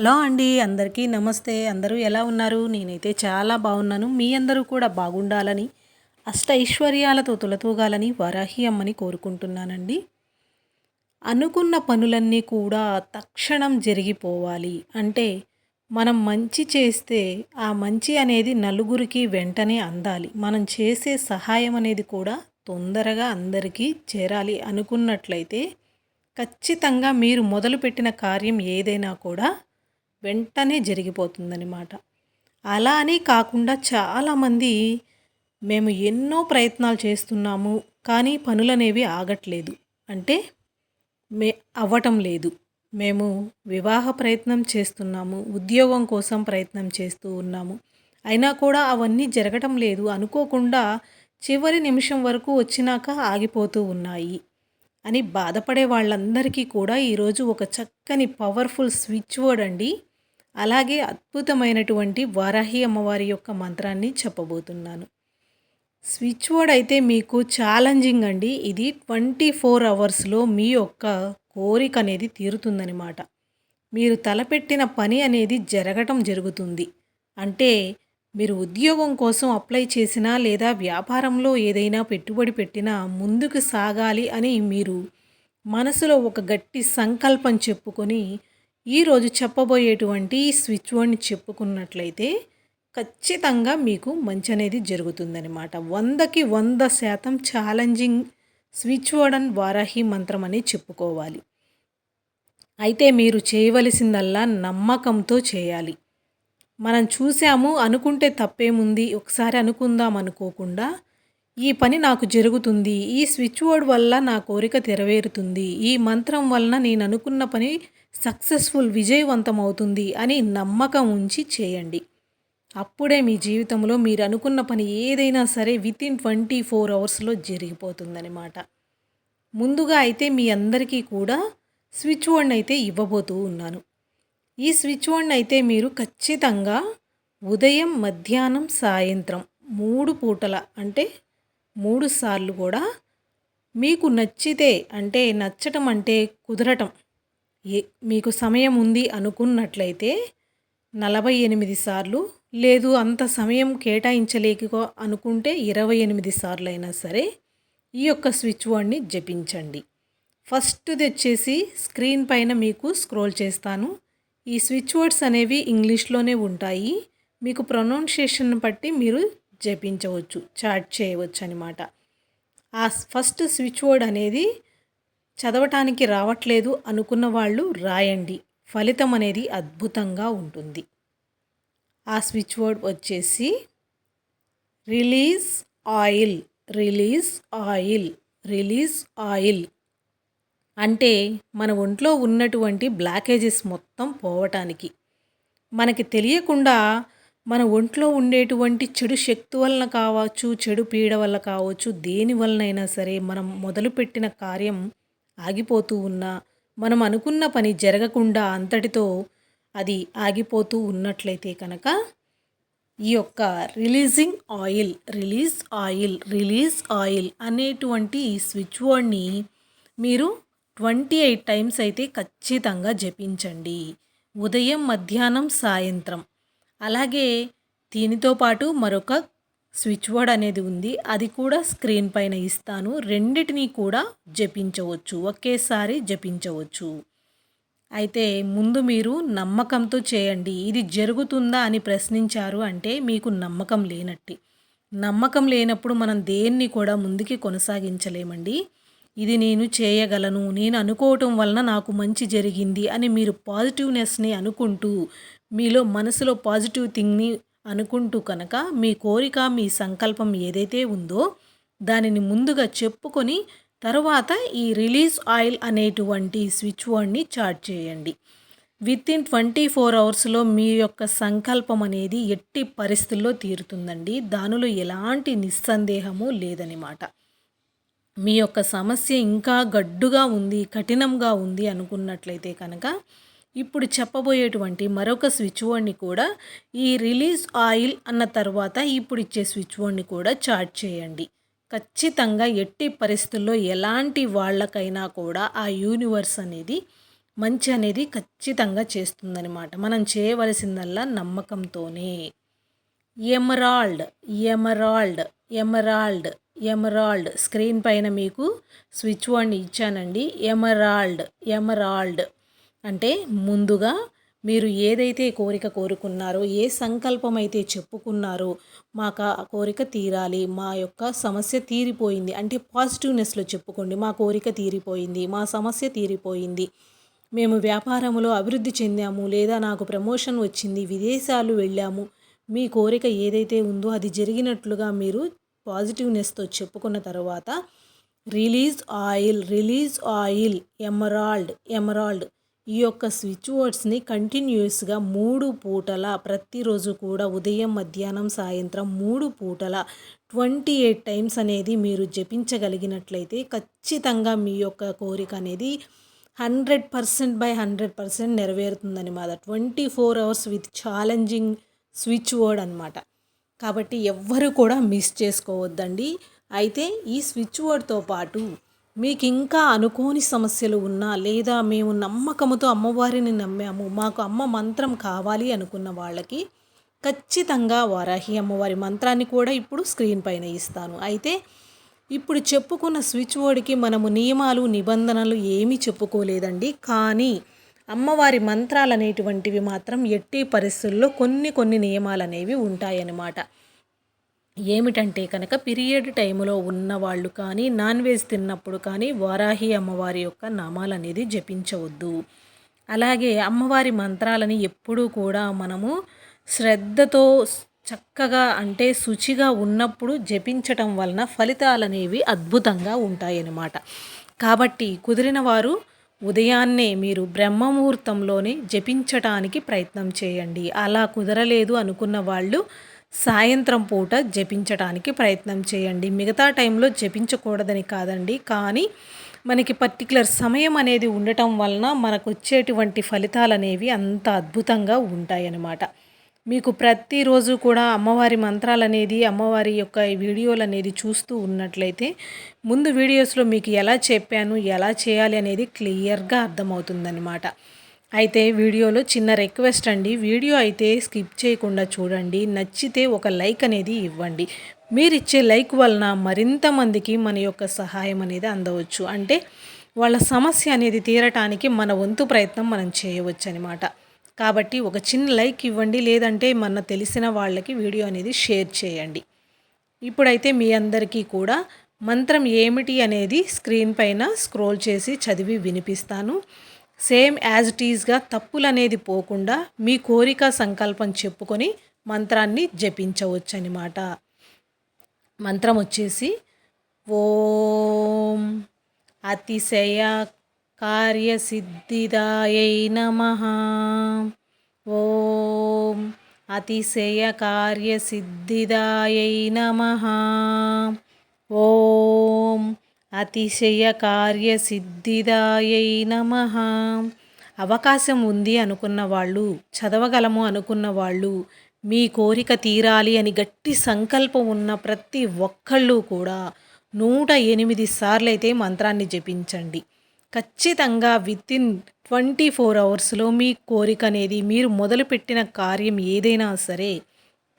Hello అండి అందరికీ నమస్తే. అందరూ ఎలా ఉన్నారు? నేనైతే చాలా బాగున్నాను. మీ అందరూ కూడా బాగుండాలని అష్ట ఐశ్వర్యాలతో తులతూగాలని వరాహి అమ్మని కోరుకుంటున్నానండి. అనుకున్న పనులన్నీ కూడా తక్షణం జరిగిపోవాలి. అంటే మనం మంచి చేస్తే ఆ మంచి అనేది నలుగురికి వెంటనే అందాలి. మనం చేసే సహాయం అనేది కూడా తొందరగా అందరికీ చేరాలి అనుకున్నట్లయితే ఖచ్చితంగా మీరు మొదలుపెట్టిన కార్యం ఏదైనా కూడా వెంటనే జరిగిపోతుందన్నమాట. అలా అని కాకుండా చాలామంది మేము ఎన్నో ప్రయత్నాలు చేస్తున్నాము కానీ పనులనేవి ఆగట్లేదు. అంటే మే అవ్వటం లేదు. మేము వివాహ ప్రయత్నం చేస్తున్నాము ఉద్యోగం కోసం ప్రయత్నం చేస్తూ ఉన్నాము. అయినా కూడా అవన్నీ జరగటం లేదు. అనుకోకుండా చివరి నిమిషం వరకు వచ్చినాక ఆగిపోతూ ఉన్నాయి అని బాధపడే వాళ్ళందరికీ కూడా ఈరోజు ఒక చక్కని పవర్ఫుల్ స్విచ్ వర్డ్ అండి. అలాగే అద్భుతమైనటువంటి వారాహి అమ్మవారి యొక్క మంత్రాన్ని చెప్పబోతున్నాను. స్విచ్ బోర్డ్ అయితే మీకు ఛాలెంజింగ్ అండి. ఇది ట్వంటీ ఫోర్ అవర్స్లో మీ యొక్క కోరిక అనేది తీరుతుందనమాట మీరు తలపెట్టిన పని అనేది జరగటం జరుగుతుంది. అంటే మీరు ఉద్యోగం కోసం అప్లై చేసినా లేదా వ్యాపారంలో ఏదైనా పెట్టుబడి పెట్టినా ముందుకు సాగాలి అని మీరు మనసులో ఒక గట్టి సంకల్పం చెప్పుకొని ఈరోజు చెప్పబోయేటువంటి ఈ స్విచ్ వర్డ్ని చెప్పుకున్నట్లయితే ఖచ్చితంగా మీకు మంచి అనేది జరుగుతుందనమాట వందకి వంద శాతం challenging switch word and Varahi మంత్రం అని చెప్పుకోవాలి. అయితే మీరు చేయవలసిందల్లా నమ్మకంతో చేయాలి. మనం చూసాము అనుకుంటే తప్పేముంది ఒకసారి అనుకుందాం అనుకోకుండా ఈ పని నాకు జరుగుతుంది. ఈ స్విచ్ బోర్డ్ వల్ల నా కోరిక తెరవేరుతుంది. ఈ మంత్రం వలన నేను అనుకున్న పని సక్సెస్ఫుల్ విజయవంతం అవుతుంది అని నమ్మకం ఉంచి చేయండి. అప్పుడే మీ జీవితంలో మీరు అనుకున్న పని ఏదైనా సరే విత్ ఇన్ ట్వంటీ ఫోర్ అవర్స్లో జరిగిపోతుందనమాట ముందుగా అయితే మీ అందరికీ కూడా స్విచ్ బోర్డ్ అయితే ఇవ్వబోతూ ఉన్నాను. ఈ స్విచ్ వర్డ్ అయితే మీరు ఖచ్చితంగా ఉదయం మధ్యాహ్నం సాయంత్రం మూడు పూటల అంటే మూడు సార్లు కూడా మీకు నచ్చితే అంటే నచ్చటం అంటే కుదరటం. ఏ మీకు సమయం ఉంది అనుకున్నట్లయితే నలభై ఎనిమిది సార్లు లేదు అంత సమయం కేటాయించలేక అనుకుంటే ఇరవై ఎనిమిది సార్లు అయినా సరే ఈ యొక్క స్విచ్ వర్డ్ని జపించండి. ఫస్ట్ వచ్చేసి స్క్రీన్ పైన మీకు స్క్రోల్ చేస్తాను. ఈ స్విచ్ వర్డ్స్ అనేవి ఇంగ్లీష్లోనే ఉంటాయి. మీకు ప్రొనౌన్సియేషన్ బట్టి మీరు జపించవచ్చు చాట్ చేయవచ్చు అనమాట ఆ ఫస్ట్ స్విచ్ వర్డ్ అనేది చదవటానికి రావట్లేదు అనుకున్న వాళ్ళు రాయండి. ఫలితం అనేది అద్భుతంగా ఉంటుంది. ఆ స్విచ్ వర్డ్ వచ్చేసి release oil release oil release oil అంటే మన ఒంట్లో ఉన్నటువంటి బ్లాకేజెస్ మొత్తం పోవటానికి. మనకి తెలియకుండా మన ఒంట్లో ఉండేటువంటి చెడు శక్తి వలన కావచ్చు చెడు పీడ వల్ల కావచ్చు దేని వలనైనా సరే మనం మొదలుపెట్టిన కార్యం ఆగిపోతూ ఉన్నా మనం అనుకున్న పని జరగకుండా అంతటితో అది ఆగిపోతూ ఉన్నట్లయితే కనుక ఈ యొక్క releasing oil release oil release oil అనేటువంటి స్విచ్ వర్డ్ని మీరు ట్వంటీ ఎయిట్ టైమ్స్ అయితే ఖచ్చితంగా జపించండి. ఉదయం మధ్యాహ్నం సాయంత్రం. అలాగే దీనితో పాటు మరొక స్విచ్ బోర్డ్ అనేది ఉంది. అది కూడా స్క్రీన్ పైన ఇస్తాను. రెండిటిని కూడా జపించవచ్చు. ఒకేసారి జపించవచ్చు. అయితే ముందు మీరు నమ్మకంతో చేయండి. ఇది జరుగుతుందా అని ప్రశ్నించారు అంటే మీకు నమ్మకం లేనట్టి. నమ్మకం లేనప్పుడు మనం దేన్ని కూడా ముందుకి కొనసాగించలేమండి. ఇది నేను చేయగలను. నేను అనుకోవటం వలన నాకు మంచి జరిగింది అని మీరు పాజిటివ్నెస్ని అనుకుంటూ మీలో మనసులో పాజిటివ్ థింగ్ని అనుకుంటూ కనుక మీ కోరిక మీ సంకల్పం ఏదైతే ఉందో దానిని ముందుగా చెప్పుకొని తర్వాత ఈ రిలీజ్ ఆయిల్ అనేటువంటి స్విచ్ వర్డ్ని చార్జ్ చేయండి. విత్ ఇన్ ట్వంటీ ఫోర్ అవర్స్లో మీ యొక్క సంకల్పం అనేది ఎట్టి పరిస్థితుల్లో తీరుతుందండి. దానిలో ఎలాంటి నిస్సందేహము లేదనమాట. మీ యొక్క సమస్య ఇంకా గడ్డుగా ఉంది కఠినంగా ఉంది అనుకున్నట్లయితే కనుక ఇప్పుడు చెప్పబోయేటువంటి మరొక స్విచ్ బోర్డ్ని కూడా ఈ రిలీజ్ ఆయిల్ అన్న తర్వాత ఇప్పుడు ఇచ్చే స్విచ్ బోర్డ్ని కూడా చార్ట్ చేయండి. ఖచ్చితంగా ఎట్టి పరిస్థితుల్లో ఎలాంటి వాళ్ళకైనా కూడా ఆ యూనివర్స్ అనేది మంచి అనేది ఖచ్చితంగా చేస్తుందనమాట మనం చేయవలసిందల్లా నమ్మకంతోనే. Emerald emerald emerald emerald screen పైన మీకు స్విచ్ బోర్డ్ని ఇచ్చానండి. ఎమరాల్డ్ ఎమరాల్డ్ అంటే ముందుగా మీరు ఏదైతే కోరిక కోరుకున్నారో ఏ సంకల్పం అయితే చెప్పుకున్నారో మాకు ఆ కోరిక తీరాలి మా యొక్క సమస్య తీరిపోయింది. అంటే పాజిటివ్నెస్లో చెప్పుకోండి మా కోరిక తీరిపోయింది మా సమస్య తీరిపోయింది. మేము వ్యాపారంలో అభివృద్ధి చెందాము లేదా నాకు ప్రమోషన్ వచ్చింది విదేశాలు వెళ్ళాము మీ కోరిక ఏదైతే ఉందో అది జరిగినట్లుగా మీరు పాజిటివ్నెస్తో చెప్పుకున్న తర్వాత release oil release oil emerald emerald ఈ యొక్క స్విచ్ వర్డ్స్ని కంటిన్యూస్గా మూడు పూటల ప్రతిరోజు కూడా ఉదయం మధ్యాహ్నం సాయంత్రం మూడు పూటల ట్వంటీ ఎయిట్ టైమ్స్ అనేది మీరు జపించగలిగినట్లయితే ఖచ్చితంగా మీ యొక్క కోరిక అనేది hundred percent by hundred percent నెరవేరుతుందన్నమాట twenty four hours with challenging switch word అనమాట కాబట్టి ఎవ్వరు కూడా మిస్ చేసుకోవద్దండి. అయితే ఈ స్విచ్ వర్డ్తో పాటు మీకు ఇంకా అనుకోని సమస్యలు ఉన్నా లేదా మేము నమ్మకముతో అమ్మవారిని నమ్మాము మాకు అమ్మ మంత్రం కావాలి అనుకున్న వాళ్ళకి ఖచ్చితంగా వారాహి అమ్మవారి మంత్రాన్ని కూడా ఇప్పుడు స్క్రీన్ పైన ఇస్తాను. అయితే ఇప్పుడు చెప్పుకున్న స్విచ్ బోర్డ్కి మనము నియమాలు నిబంధనలు ఏమీ చెప్పుకోలేదండి. కానీ అమ్మవారి మంత్రాలు అనేటువంటివి మాత్రం ఎట్టి పరిస్థితుల్లో కొన్ని కొన్ని నియమాలు అనేవి ఉంటాయన్నమాట. ఏమిటంటే కనుక పీరియడ్ టైంలో ఉన్న వాళ్ళు కానీ నాన్ వెజ్ తిన్నప్పుడు కానీ వారాహి అమ్మవారి యొక్క నామాలు అనేది జపించవద్దు. అలాగే అమ్మవారి మంత్రాలని ఎప్పుడూ కూడా మనము శ్రద్ధతో చక్కగా అంటే శుచిగా ఉన్నప్పుడు జపించటం వలన ఫలితాలు అనేవి అద్భుతంగా ఉంటాయన్నమాట. కాబట్టి కుదిరిన వారు ఉదయాన్నే మీరు బ్రహ్మముహూర్తంలోనే జపించటానికి ప్రయత్నం చేయండి. అలా కుదరలేదు అనుకున్న వాళ్ళు సాయంత్రం పూట జపించడానికి ప్రయత్నం చేయండి. మిగతా టైంలో జపించకూడదని కాదండి. కానీ మనకి పర్టికులర్ సమయం అనేది ఉండటం వలన మనకు వచ్చేటువంటి ఫలితాలు అనేవి అంత అద్భుతంగా ఉంటాయన్నమాట. మీకు ప్రతిరోజు కూడా అమ్మవారి మంత్రాలు అనేది అమ్మవారి యొక్క వీడియోలు అనేది చూస్తూ ఉన్నట్లయితే ముందు వీడియోస్లో మీకు ఎలా చెప్పాను ఎలా చేయాలి అనేది క్లియర్గా అర్థమవుతుందన్నమాట. అయితే వీడియోలో చిన్న రిక్వెస్ట్ అండి. వీడియో అయితే స్కిప్ చేయకుండా చూడండి. నచ్చితే ఒక లైక్ అనేది ఇవ్వండి. మీరు ఇచ్చే లైక్ వలన మరింత మందికి మన యొక్క సహాయం అనేది అందవచ్చు. అంటే వాళ్ళ సమస్య అనేది తీరటానికి మన వంతు ప్రయత్నం మనం చేయవచ్చు అనమాట కాబట్టి ఒక చిన్న లైక్ ఇవ్వండి. లేదంటే మన తెలిసిన వాళ్ళకి వీడియో అనేది షేర్ చేయండి. ఇప్పుడైతే మీ అందరికీ కూడా మంత్రం ఏమిటి అనేది స్క్రీన్ పైన స్క్రోల్ చేసి చదివి వినిపిస్తాను. సేమ్ యాజ్ ఇట్ ఈజ్గా తప్పులు అనేది పోకుండా మీ కోరిక సంకల్పం చెప్పుకొని మంత్రాన్ని జపించవచ్చు అనమాట మంత్రం వచ్చేసి ఓం అతిశయ కార్యసిద్ధిదాయై నమ. ఓం అతిశయ కార్యసిద్ధిదాయై నమ. ఓం అతిశయ కార్యసిద్ధిదాయై నమ. అవకాశం ఉంది అనుకున్న వాళ్ళు చదవగలము అనుకున్న వాళ్ళు మీ కోరిక తీరాలి అని గట్టి సంకల్పం ఉన్న ప్రతి ఒక్కళ్ళు కూడా నూట ఎనిమిది సార్లు అయితే మంత్రాన్ని జపించండి. ఖచ్చితంగా విత్ ఇన్ ట్వంటీ ఫోర్ అవర్స్లో మీ కోరిక అనేది మీరు మొదలుపెట్టిన కార్యం ఏదైనా సరే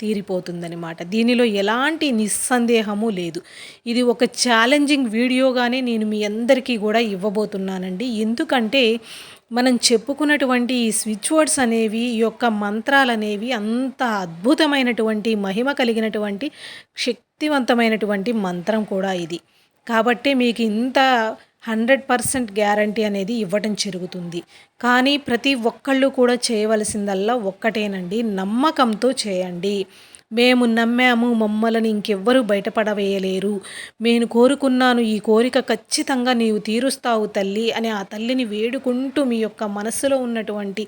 తీరిపోతుందనమాట దీనిలో ఎలాంటి నిస్సందేహము లేదు. ఇది ఒక ఛాలెంజింగ్ వీడియోగానే నేను మీ అందరికీ కూడా ఇవ్వబోతున్నానండి. ఎందుకంటే మనం చెప్పుకున్నటువంటి ఈ స్విచ్ వర్డ్స్ అనేవి ఈ యొక్క మంత్రాలు అనేవి అంత అద్భుతమైనటువంటి మహిమ కలిగినటువంటి శక్తివంతమైనటువంటి మంత్రం కూడా ఇది. కాబట్టి మీకు ఇంత హండ్రెడ్ పర్సెంట్ గ్యారంటీ అనేది ఇవ్వటం జరుగుతుంది. కానీ ప్రతి ఒక్కళ్ళు కూడా చేయవలసిందల్లా ఒక్కటేనండి. నమ్మకంతో చేయండి. మేము నమ్మాము మమ్మల్ని ఇంకెవ్వరూ బయటపడవేయలేరు. నేను కోరుకున్నాను ఈ కోరిక ఖచ్చితంగా నీవు తీరుస్తావు తల్లి అని ఆ తల్లిని వేడుకుంటూ మీ యొక్క మనసులో ఉన్నటువంటి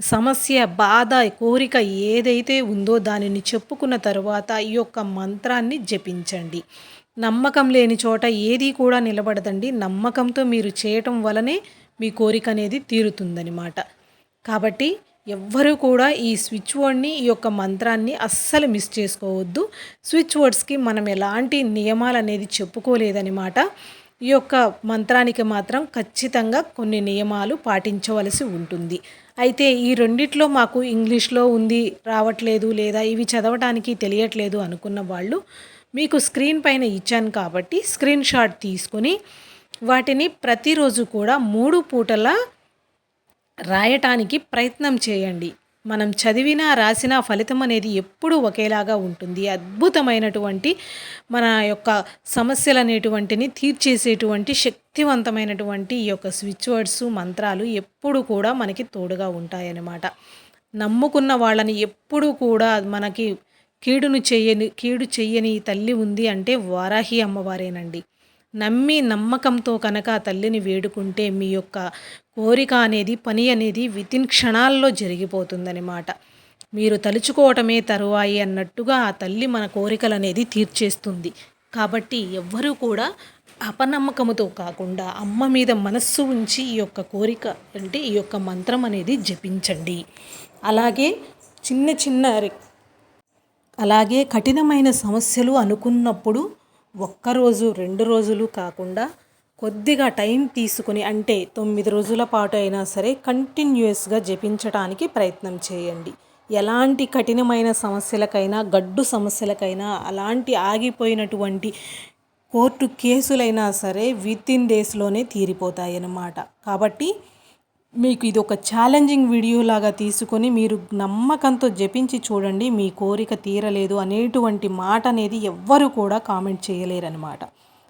సమస్య బాధ కోరిక ఏదైతే ఉందో దానిని చెప్పుకున్న తరువాత ఈ యొక్క మంత్రాన్ని జపించండి. నమ్మకం లేని చోట ఏది కూడా నిలబడదండి. నమ్మకంతో మీరు చేయటం వలనే మీ కోరిక అనేది తీరుతుందనమాట కాబట్టి ఎవ్వరూ కూడా ఈ స్విచ్ వర్డ్ని ఈ యొక్క మంత్రాన్ని అస్సలు మిస్ చేసుకోవద్దు. స్విచ్ వర్డ్స్కి మనం ఎలాంటి నియమాలు అనేది చెప్పుకోలేదనమాట ఈ యొక్క మంత్రానికి మాత్రం ఖచ్చితంగా కొన్ని నియమాలు పాటించవలసి ఉంటుంది. అయితే ఈ రెండిట్లో మాకు ఇంగ్లీష్లో ఉంది రావట్లేదు లేదా ఇవి చదవటానికి తెలియట్లేదు అనుకున్న వాళ్ళు మీకు స్క్రీన్ పైన ఇచ్చాను కాబట్టి స్క్రీన్ షాట్ తీసుకొని వాటిని ప్రతిరోజు కూడా మూడు పూటల రాయటానికి ప్రయత్నం చేయండి. మనం చదివినా రాసిన ఫలితం అనేది ఎప్పుడూ ఒకేలాగా ఉంటుంది. అద్భుతమైనటువంటి మన యొక్క సమస్యలు అనేటువంటిని తీర్చేసేటువంటి శక్తివంతమైనటువంటి ఈ యొక్క స్విచ్ వర్డ్స్ మంత్రాలు ఎప్పుడు కూడా మనకి తోడుగా ఉంటాయన్నమాట. నమ్ముకున్న వాళ్ళని ఎప్పుడు కూడా మనకి కీడును చెయ్యని కీడు చెయ్యని తల్లి ఉంది అంటే వారాహి అమ్మవారేనండి. నమ్మి నమ్మకంతో కనుక ఆ తల్లిని వేడుకుంటే మీ యొక్క కోరిక అనేది పని అనేది వితిన్ క్షణాల్లో జరిగిపోతుందన్నమాట. మీరు తలుచుకోవటమే తరువాయి అన్నట్టుగా ఆ తల్లి మన కోరికలు అనేది తీర్చేస్తుంది. కాబట్టి ఎవ్వరూ కూడా అపనమ్మకముతో కాకుండా అమ్మ మీద మనస్సు ఉంచి ఈ యొక్క కోరిక అంటే ఈ యొక్క మంత్రం అనేది జపించండి. అలాగే చిన్న చిన్న అలాగే కఠినమైన సమస్యలు అనుకున్నప్పుడు ఒక్కరోజు రెండు రోజులు కాకుండా కొద్దిగా టైం తీసుకుని అంటే తొమ్మిది రోజుల పాటు అయినా సరే కంటిన్యూస్గా జపించడానికి ప్రయత్నం చేయండి. ఎలాంటి కఠినమైన సమస్యలకైనా గడ్డు సమస్యలకైనా అలాంటి ఆగిపోయినటువంటి కోర్టు కేసులైనా సరే విత్ ఇన్ డేస్లోనే తీరిపోతాయి అన్నమాట కాబట్టి మీకు ఇది ఒక ఛాలెంజింగ్ వీడియో లాగా తీసుకొని మీరు నమ్మకంతో జపించి చూడండి మీ కోరిక తీరలేదు అనేటువంటి మాట అనేది ఎవ్వరు కూడా కామెంట్ చేయలేరనమాట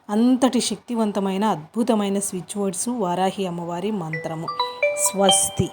అంతటి శక్తివంతమైన అద్భుతమైన స్విచ్ వర్డ్స్ వారాహి అమ్మవారి మంత్రము. స్వస్తి.